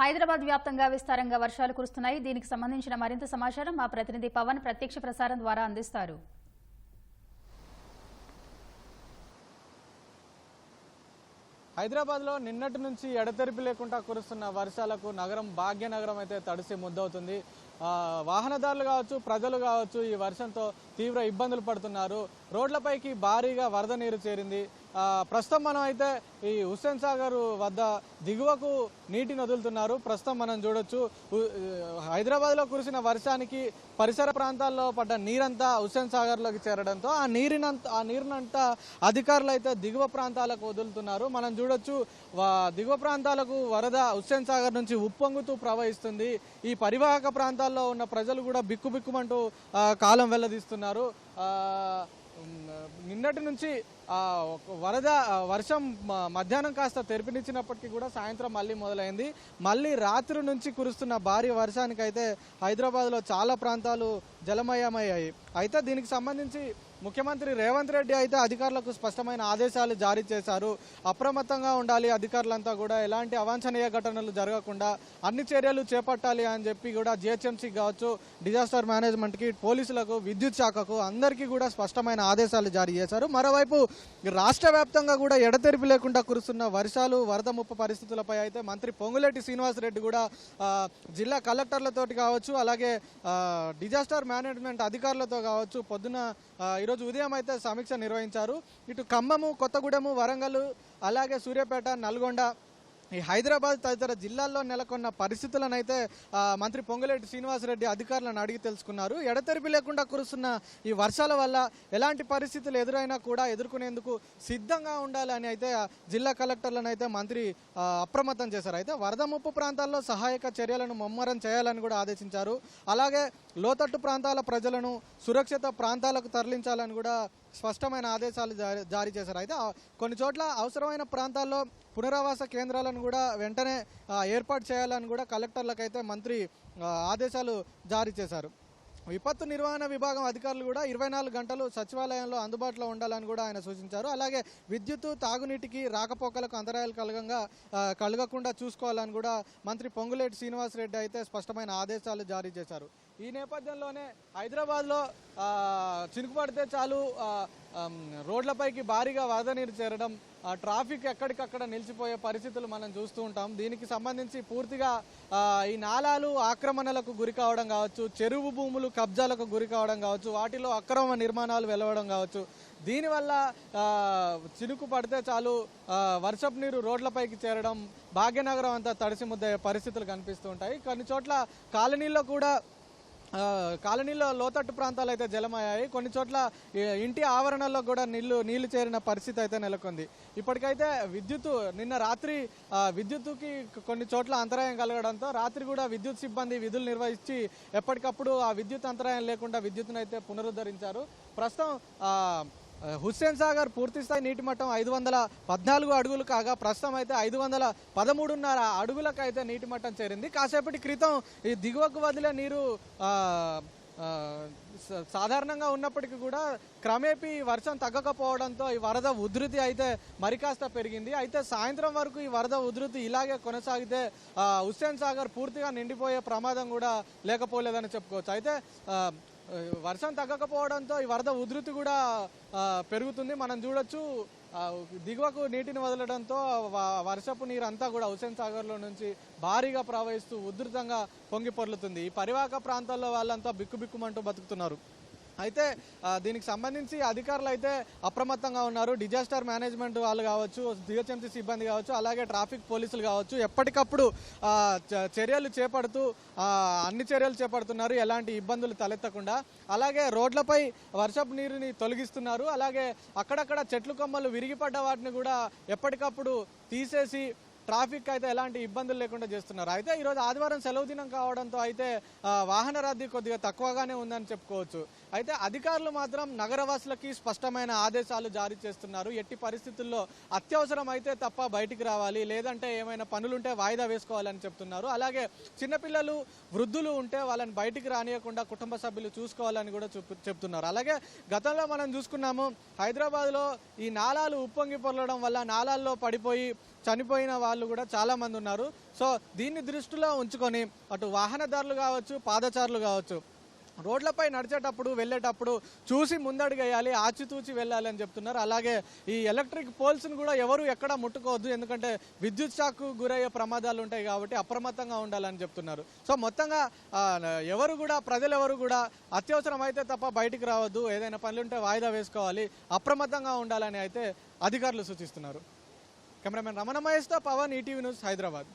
హైదరాబాద్ వ్యాప్తంగా విస్తారంగా వర్షాలు కురుస్తున్నాయి. దీనికి సంబంధించిన మరింత సమాచారం మా ప్రతినిధి పవన్ ప్రత్యక్ష ప్రసారం ద్వారా అందిస్తారు. హైదరాబాద్లో నిన్నటి నుంచి ఎడతెరిపి లేకుండా కురుస్తున్న వర్షాలకు నగరం భాగ్యనగరం అయితే తడిసి ముద్దవుతుంది. వాహనదారులు కావచ్చు ప్రజలు కావచ్చు ఈ వర్షంతో తీవ్ర ఇబ్బందులు పడుతున్నారు. రోడ్లపైకి భారీగా వరద నీరు చేరింది. ప్రస్తుతం మనం అయితే ఈ హుస్సేన్ సాగర్ వద్ద దిగువకు నీటిని వదులుతున్నారు ప్రస్తుతం మనం చూడొచ్చు. హైదరాబాద్లో కురిసిన వర్షానికి పరిసర ప్రాంతాల్లో పడ్డ నీరంతా హుస్సేన్ సాగర్లోకి చేరడంతో ఆ నీరినంత ఆ నీరునంతా అధికారులు అయితే దిగువ ప్రాంతాలకు వదులుతున్నారు. మనం చూడొచ్చు దిగువ ప్రాంతాలకు వరద హుస్సేన్ సాగర్ నుంచి ఉప్పొంగుతూ ప్రవహిస్తుంది. ఈ పరివాహక ప్రాంతాల్లో ఉన్న ప్రజలు కూడా బిక్కుబిక్కుమంటూ కాలం వెల్లదీస్తున్నారు. నిన్నటి నుంచి వరద వర్షం మధ్యాహ్నం కాస్త తెరిపినిచ్చినప్పటికీ కూడా సాయంత్రం మళ్ళీ మొదలైంది. మళ్ళీ రాత్రి నుంచి కురుస్తున్న భారీ వర్షానికి అయితే హైదరాబాద్లో చాలా ప్రాంతాలు జలమయమయ్యాయి. అయితే దీనికి సంబంధించి ముఖ్యమంత్రి రేవంత్ రెడ్డి అయితే అధికారులకు స్పష్టమైన ఆదేశాలు జారీ చేశారు. అప్రమత్తంగా ఉండాలి అధికారులంతా కూడా. ఎలాంటి అవాంఛనీయ ఘటనలు జరగకుండా అన్ని చర్యలు చేపట్టాలి అని చెప్పి కూడా జిహెచ్ఎంసీకి కావచ్చు డిజాస్టర్ మేనేజ్మెంట్కి పోలీసులకు విద్యుత్ శాఖకు అందరికీ కూడా స్పష్టమైన ఆదేశాలు జారీ చేశారు. మరోవైపు రాష్ట్ర వ్యాప్తంగా కూడా ఎడతెరిపి లేకుండా కురుస్తున్న వర్షాలు వరద ముప్పు పరిస్థితులపై అయితే మంత్రి పొంగులేటి శ్రీనివాసరెడ్డి కూడా జిల్లా కలెక్టర్లతోటి కావచ్చు అలాగే డిజాస్టర్ మేనేజ్మెంట్ అధికారులతో కావచ్చు పొద్దున ఈరోజు ఉదయం అయితే సమీక్ష నిర్వహించారు. ఇటు ఖమ్మము కొత్తగూడెము వరంగల్ అలాగే సూర్యాపేట నల్గొండ ఈ హైదరాబాద్ తదితర జిల్లాల్లో నెలకొన్న పరిస్థితులను అయితే మంత్రి పొంగులేటి శ్రీనివాసరెడ్డి అధికారులను అడిగి తెలుసుకున్నారు. ఎడతెరిపి లేకుండా కురుస్తున్న ఈ వర్షాల వల్ల ఎలాంటి పరిస్థితులు ఎదురైనా కూడా ఎదుర్కొనేందుకు సిద్ధంగా ఉండాలని అయితే జిల్లా కలెక్టర్లను అయితే మంత్రి అప్రమత్తం చేశారు. అయితే వరద ముప్పు ప్రాంతాల్లో సహాయక చర్యలను ముమ్మరం చేయాలని కూడా ఆదేశించారు. అలాగే లోతట్టు ప్రాంతాల ప్రజలను సురక్షిత ప్రాంతాలకు తరలించాలని కూడా స్పష్టమైన ఆదేశాలు జారీ జారీ చేశారు. అయితే కొన్ని చోట్ల అవసరమైన ప్రాంతాల్లో పునరావాస కేంద్రాలను కూడా వెంటనే ఏర్పాటు చేయాలని కూడా కలెక్టర్లకైతే మంత్రి ఆదేశాలు జారీ చేశారు. విపత్తు నిర్వహణ విభాగం అధికారులు కూడా ఇరవై నాలుగు గంటలు సచివాలయంలో అందుబాటులో ఉండాలని కూడా ఆయన సూచించారు. అలాగే విద్యుత్తు తాగునీటికి రాకపోకలకు అంతరాయాలు కలగంగా కలగకుండా చూసుకోవాలని కూడా మంత్రి పొంగులేటి శ్రీనివాసరెడ్డి అయితే స్పష్టమైన ఆదేశాలు జారీ చేశారు. ఈ నేపథ్యంలోనే హైదరాబాద్లో చినుకుపడితే చాలు రోడ్లపైకి భారీగా వరద నీరు చేరడం ట్రాఫిక్ ఎక్కడికక్కడ నిలిచిపోయే పరిస్థితులు మనం చూస్తూ ఉంటాం. దీనికి సంబంధించి పూర్తిగా ఈ నాలాలు ఆక్రమణలకు గురి కావడం కావచ్చు చెరువు భూములు కబ్జాలకు గురి కావడం కావచ్చు వాటిలో అక్రమ నిర్మాణాలు వెలవడం కావచ్చు. దీనివల్ల చినుకు పడితే చాలు వర్షపు నీరు రోడ్లపైకి చేరడం భాగ్యనగరం అంతా తడిసి ముద్దయ్యే పరిస్థితులు కనిపిస్తూ ఉంటాయి. కొన్ని చోట్ల కాలనీల్లో కూడా కాలనీలో లోతట్టు ప్రాంతాలు అయితే జలమయ్యాయి. కొన్ని చోట్ల ఇంటి ఆవరణలో కూడా నీళ్ళు నీళ్ళు చేరిన పరిస్థితి అయితే నెలకొంది. ఇప్పటికైతే విద్యుత్ నిన్న రాత్రి విద్యుత్కి విద్యుత్తుకి కొన్ని చోట్ల అంతరాయం కలగడంతో రాత్రి కూడా విద్యుత్ సిబ్బంది విధులు నిర్వహించి ఎప్పటికప్పుడు ఆ విద్యుత్ అంతరాయం లేకుండా విద్యుత్తును అయితే పునరుద్ధరించారు. ప్రస్తుతం హుస్సేన్ సాగర్ పూర్తిస్థాయి నీటి మట్టం ఐదు వందల పద్నాలుగు అడుగులు కాగా ప్రస్తుతం అయితే ఐదు వందల పదమూడున్నర అడుగులకు అయితే నీటి మట్టం చేరింది. కాసేపటి క్రితం ఈ దిగువకు వదిలే నీరు సాధారణంగా ఉన్నప్పటికీ కూడా క్రమేపీ వర్షం తగ్గకపోవడంతో ఈ వరద ఉధృతి అయితే మరికాస్త పెరిగింది. అయితే సాయంత్రం వరకు ఈ వరద ఉధృతి ఇలాగే కొనసాగితే హుస్సేన్ సాగర్ పూర్తిగా నిండిపోయే ప్రమాదం కూడా లేకపోలేదని చెప్పుకోవచ్చు. అయితే వర్షం తగ్గకపోవడంతో ఈ వరద ఉధృతి కూడా పెరుగుతుంది. మనం చూడొచ్చు దిగువకు నీటిని వదలడంతో వర్షపు నీరు అంతా కూడా హుసేన్ సాగర్లో నుంచి భారీగా ప్రవహిస్తూ ఉధృతంగా పొంగి పొర్లుతుంది. ఈ పరివాహక ప్రాంతాల్లో వాళ్ళంతా బిక్కుబిక్కుమంటూ బతుకుతున్నారు. అయితే దీనికి సంబంధించి అధికారులు అయితే అప్రమత్తంగా ఉన్నారు. డిజాస్టర్ మేనేజ్మెంట్ వాళ్ళు కావచ్చు జిహెచ్ఎంసీ సిబ్బంది కావచ్చు అలాగే ట్రాఫిక్ పోలీసులు కావచ్చు ఎప్పటికప్పుడు చ- చర్యలు చేపడుతూ అన్ని చర్యలు చేపడుతున్నారు. ఎలాంటి ఇబ్బందులు తలెత్తకుండా. అలాగే రోడ్లపై వర్షపు నీరుని తొలగిస్తున్నారు. అలాగే అక్కడక్కడ చెట్లు కొమ్మలు విరిగిపడ్డ వాటిని కూడా ఎప్పటికప్పుడు తీసేసి ట్రాఫిక్ అయితే ఎలాంటి ఇబ్బందులు లేకుండా చేస్తున్నారు. అయితే ఈరోజు ఆదివారం సెలవు దినం కావడంతో అయితే వాహన రద్దీ కొద్దిగా తక్కువగానే ఉందని చెప్పుకోవచ్చు. అయితే అధికారులు మాత్రం నగరవాసులకి స్పష్టమైన ఆదేశాలు జారీ చేస్తున్నారు. ఎట్టి పరిస్థితుల్లో అత్యవసరం అయితే తప్ప బయటికి రావాలి. లేదంటే ఏమైనా పనులుంటే వాయిదా వేసుకోవాలని చెప్తున్నారు. అలాగే చిన్నపిల్లలు వృద్ధులు ఉంటే వాళ్ళని బయటికి రానియకుండా కుటుంబ సభ్యులు చూసుకోవాలని కూడా చెప్తున్నారు. అలాగే గతంలో మనం చూసుకున్నాము హైదరాబాద్లో ఈ నాలాలు ఉప్పొంగి పొరలడం వల్ల నాళాల్లో పడిపోయి చనిపోయిన వాళ్ళు కూడా చాలామంది ఉన్నారు. సో దీన్ని దృష్టిలో ఉంచుకొని అటు వాహనదారులు కావచ్చు పాదచారులు కావచ్చు రోడ్లపై నడిచేటప్పుడు వెళ్ళేటప్పుడు చూసి ముందడుగేయాలి ఆచితూచి వెళ్ళాలి అని చెప్తున్నారు. అలాగే ఈ ఎలక్ట్రిక్ పోల్స్ని కూడా ఎవరు ఎక్కడ ముట్టుకోవద్దు ఎందుకంటే విద్యుత్ షాక్ గురయ్యే ప్రమాదాలు ఉంటాయి కాబట్టి అప్రమత్తంగా ఉండాలని చెప్తున్నారు. సో మొత్తంగా ఎవరు కూడా ప్రజలు ఎవరు కూడా అత్యవసరం అయితే తప్ప బయటికి రావద్దు. ఏదైనా పనులు ఉంటే వాయిదా వేసుకోవాలి. అప్రమత్తంగా ఉండాలని అయితే అధికారులు సూచిస్తున్నారు. కెమెరామెన్ రమణ మహేష్తో పవన్ ఈటీవీ న్యూస్ హైదరాబాద్.